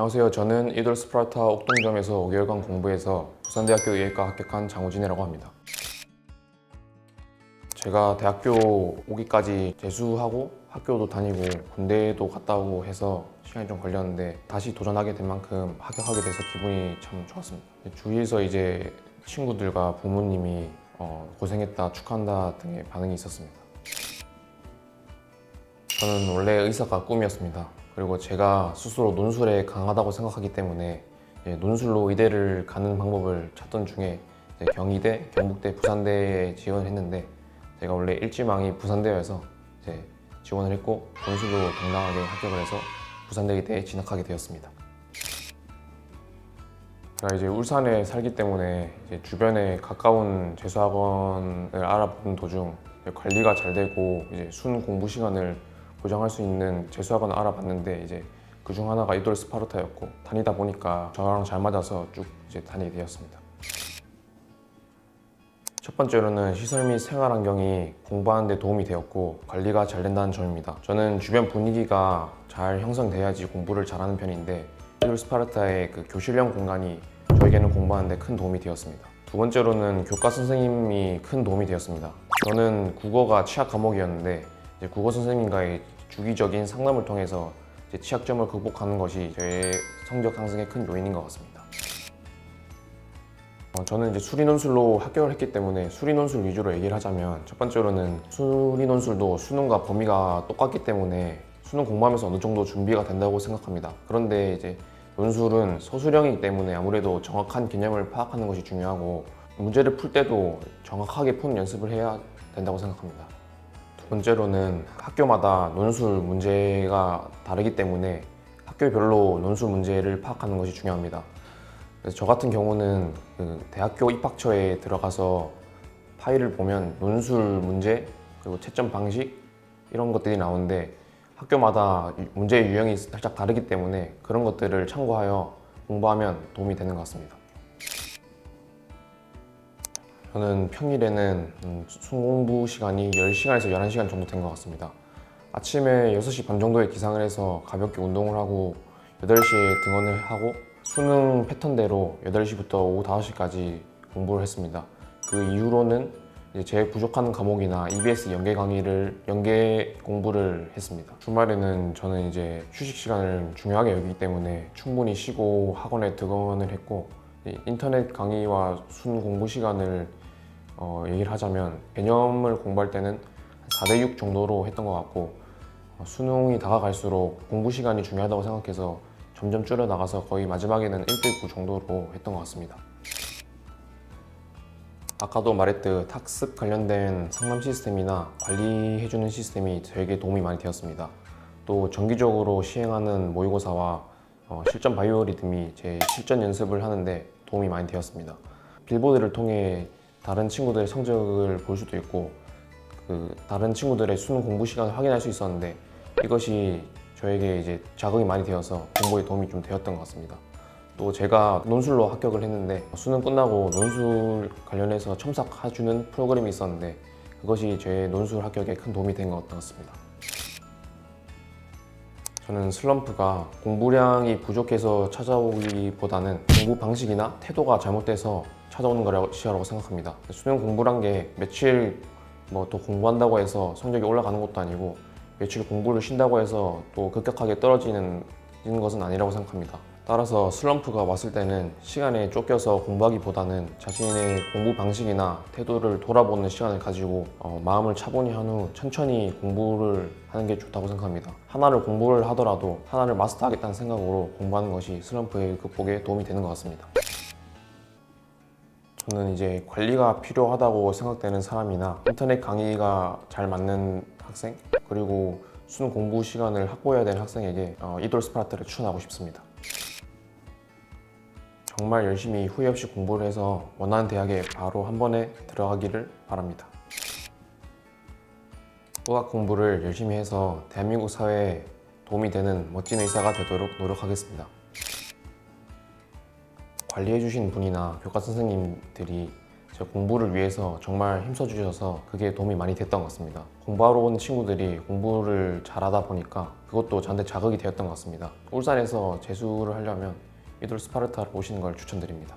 안녕하세요. 저는 이돌 스프라타 옥동점에서 5개월간 공부해서 부산대학교 의예과 합격한 장우진이라고 합니다. 제가 대학교 오기까지 재수하고 학교도 다니고 군대도 갔다 오고 해서 시간이 좀 걸렸는데 다시 도전하게 된 만큼 합격하게 돼서 기분이 참 좋았습니다. 주위에서 이제 친구들과 부모님이 어, 고생했다 축하한다 등의 반응이 있었습니다. 저는 원래 의사가 꿈이었습니다. 그리고 제가 스스로 논술에 강하다고 생각하기 때문에 논술로 의대를 가는 방법을 찾던 중에 경희대, 경북대, 부산대에 지원을 했는데 제가 원래 일지망이 부산대여서 이제 지원을 했고 논술로 당당하게 합격을 해서 부산대 의대에 진학하게 되었습니다. 제가 이제 울산에 살기 때문에 이제 주변에 가까운 재수학원을 알아보는 도중 관리가 잘 되고 이제 순 공부 시간을 보장할 수 있는 재수학원을 알아봤는데 이제 그 중 하나가 이돌 스파르타였고 다니다 보니까 저랑 잘 맞아서 쭉 이제 다니게 되었습니다. 첫 번째로는 시설 및 생활 환경이 공부하는 데 도움이 되었고 관리가 잘 된다는 점입니다. 저는 주변 분위기가 잘 형성돼야지 공부를 잘하는 편인데 이돌 스파르타의 그 교실형 공간이 저에게는 공부하는 데 큰 도움이 되었습니다. 두 번째로는 교과 선생님이 큰 도움이 되었습니다. 저는 국어가 취약 과목이었는데 국어 선생님과의 주기적인 상담을 통해서 이제 취약점을 극복하는 것이 제 성적 상승의 큰 요인인 것 같습니다. 어, 저는 이제 수리논술로 합격을 했기 때문에 수리논술 위주로 얘기를 하자면 첫 번째로는 수리논술도 수능과 범위가 똑같기 때문에 수능 공부하면서 어느 정도 준비가 된다고 생각합니다. 그런데 이제 논술은 서술형이기 때문에 아무래도 정확한 개념을 파악하는 것이 중요하고 문제를 풀 때도 정확하게 푸는 연습을 해야 된다고 생각합니다. 두 번째로는 학교마다 논술 문제가 다르기 때문에 학교별로 논술 문제를 파악하는 것이 중요합니다. 저 같은 경우는 그 대학교 입학처에 들어가서 파일을 보면 논술 문제 그리고 채점 방식 이런 것들이 나오는데 학교마다 유- 문제의 유형이 살짝 다르기 때문에 그런 것들을 참고하여 공부하면 도움이 되는 것 같습니다. 저는 평일에는 음, 수공부 시간이 10시간에서 11시간 정도 된 것 같습니다. 아침에 6시 반 정도에 기상을 해서 가볍게 운동을 하고 8시에 등원을 하고 수능 패턴대로 8시부터 오후 5시까지 공부를 했습니다. 그 이후로는 이제 제 부족한 과목이나 EBS 연계 강의를 연계 공부를 했습니다. 주말에는 저는 이제 휴식 시간을 중요하게 여기기 때문에 충분히 쉬고 학원에 등원을 했고 이 인터넷 강의와 순 공부 시간을 어, 얘기를 하자면 개념을 공부할 때는 4대 6 정도로 했던 것 같고 어, 수능이 다가갈수록 공부 시간이 중요하다고 생각해서 점점 줄여 나가서 거의 마지막에는 1대 9 정도로 했던 것 같습니다. 아까도 말했듯 학습 관련된 상담 시스템이나 관리해주는 시스템이 저에게 도움이 많이 되었습니다. 또 정기적으로 시행하는 모의고사와 어, 실전 바이오리듬이 제 실전 연습을 하는데 도움이 많이 되었습니다. 빌보드를 통해 다른 친구들의 성적을 볼 수도 있고 그 다른 친구들의 수능 공부 시간을 확인할 수 있었는데 이것이 저에게 이제 자극이 많이 되어서 공부에 도움이 좀 되었던 것 같습니다. 또 제가 논술로 합격을 했는데 수능 끝나고 논술 관련해서 첨삭해주는 프로그램이 있었는데 그것이 제 논술 합격에 큰 도움이 된 것 같습니다. 저는 슬럼프가 공부량이 부족해서 찾아오기보다는 공부 방식이나 태도가 잘못돼서 찾아오는 것이라고 생각합니다. 수능 공부란 게 며칠 뭐또 공부한다고 해서 성적이 올라가는 것도 아니고 며칠 공부를 쉰다고 해서 또 급격하게 떨어지는 것은 아니라고 생각합니다. 따라서 슬럼프가 왔을 때는 시간에 쫓겨서 공부하기보다는 자신의 공부 방식이나 태도를 돌아보는 시간을 가지고 어, 마음을 차분히 한 후 천천히 공부를 하는 게 좋다고 생각합니다. 하나를 공부를 하더라도 하나를 마스터하겠다는 생각으로 공부하는 것이 슬럼프의 극복에 도움이 되는 것 같습니다. 저는 이제 관리가 필요하다고 생각되는 사람이나 인터넷 강의가 잘 맞는 학생 그리고 수능 공부 시간을 확보해야 되는 학생에게 어, 이돌 스파르타를 추천하고 싶습니다. 정말 열심히 후회 없이 공부를 해서 원하는 대학에 바로 한 번에 들어가기를 바랍니다. 수학 공부를 열심히 해서 대한민국 사회에 도움이 되는 멋진 의사가 되도록 노력하겠습니다. 관리해주신 분이나 교과 선생님들이 제 공부를 위해서 정말 힘써주셔서 그게 도움이 많이 됐던 것 같습니다. 공부하러 온 친구들이 공부를 잘하다 보니까 그것도 저한테 자극이 되었던 것 같습니다. 울산에서 재수를 하려면 미돌 스파르타를 오시는 걸 추천드립니다.